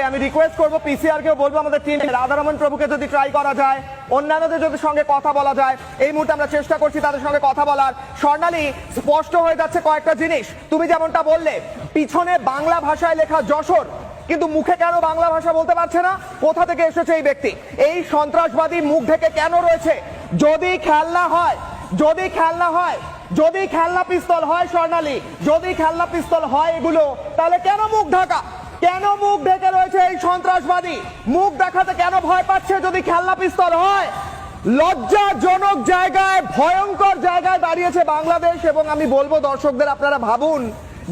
আমি রিকোয়েস্ট করব পিসিআর কেও বলব আমাদের টিম রাধারমন প্রভুকে যদি ট্রাই করা যায়, অন্যান্যদের যদি সঙ্গে কথা বলা যায়, এই মুহূর্তে আমরা চেষ্টা করছি তাদের সঙ্গে কথা বলার। স্বর্ণালী, স্পষ্ট হয়ে যাচ্ছে কয়েকটা জিনিস। তুমি যেমনটা বললে, পিছনে বাংলা ভাষায় লেখা যশোর, কিন্তু মুখে কেন বাংলা ভাষা বলতে পারছে না? কোথা থেকে এসেছে এই ব্যক্তি? এই সন্ত্রাসবাদী মুখ ঢেকে কেন রয়েছে? যদি খেলনা হয়, যদি খেলনা হয়, যদি খেলনা পিস্তল হয় স্বর্ণালী, যদি খেলনা পিস্তল হয় এগুলো, তাহলে কেন মুখ ঢাকা? কেন মুখ ঢেকে রয়েছে এই সন্ত্রাসবাদী? মুখ দেখাতে কেন ভয় পাচ্ছে যদি খেলনা পিস্তল হয়? লজ্জাজনক জায়গায়, ভয়ঙ্কর জায়গায় দাঁড়িয়েছে বাংলাদেশ এবং আমি বলব দর্শকদের, আপনারা ভাবুন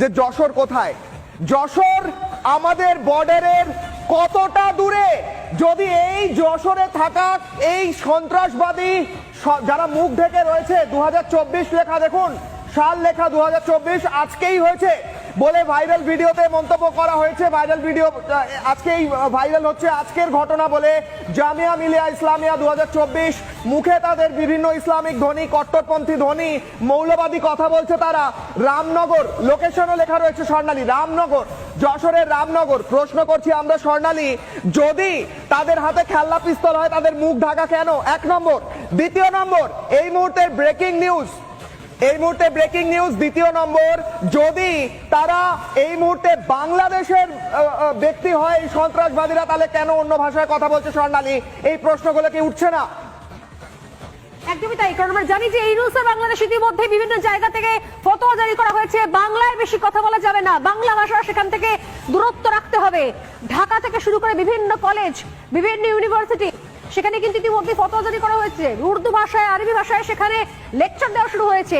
যে যশোর কোথায়? যশোর আমাদের বর্ডারের কতটা দূরে? যদি এই যশোরে থাকা এই সন্ত্রাসবাদী যারা মুখ ঢেকে রয়েছে দু হাজার চব্বিশ লেখা দেখুন, সাল লেখা দু হাজার চব্বিশ আজকেই হয়েছে। বলে ভাইরাল ভিডিওতে মন্তব্য করা হয়েছে। ভাইরাল ভিডিও আহ, আজকেই ভাইরাল হচ্ছে আজকের ঘটনা বলে জামিয়া মিলিয়া ইসলামিয়া দুহাজার চব্বিশ মুখে তাদের বিভিন্ন ইসলামিক ধ্বনি কট্টরপন্থী ধ্বনি মৌলবাদী কথা বলছে তারা। রামনগর লোকেশনও লেখা রয়েছে স্বর্ণালী রামনগর যশোরের রামনগর। প্রশ্ন করছি আমরা স্বর্ণালী যদি তাদের হাতে খেলনা পিস্তল হয় তাদের মুখ ঢাকা কেন? এক নম্বর। দ্বিতীয় নম্বর এই মুহূর্তের ব্রেকিং নিউজ এই মুহূর্তে ব্রেকিং নিউজ দ্বিতীয় নম্বর, যদি তারা এই মুহূর্তে বাংলাদেশের ব্যক্তি হয় এই সন্ত্রাসবাদীরা, তাহলে কেন অন্য ভাষায় কথা বলছে স্বর্ণালী এই প্রশ্নগুলো কি উঠছে না? একদমই তাই, কারণ আমরা জানি যে এই রুলসে বাংলাদেশ ইতিমধ্যে বিভিন্ন জায়গা থেকে ফতোয়া জারি করা হয়েছে। বাংলায় বেশি কথা বলা যাবে না। বাংলা ভাষা সেখান থেকে দূরত্ব রাখতে হবে। ঢাকা থেকে শুরু করে বিভিন্ন কলেজ বিভিন্ন ইউনিভার্সিটি সেখানে কিন্তু ইতিমধ্যে ফতোয়া জারি করা হয়েছে। উর্দু ভাষায়, আরবি ভাষায় সেখানে লেকচার দেওয়া শুরু হয়েছে।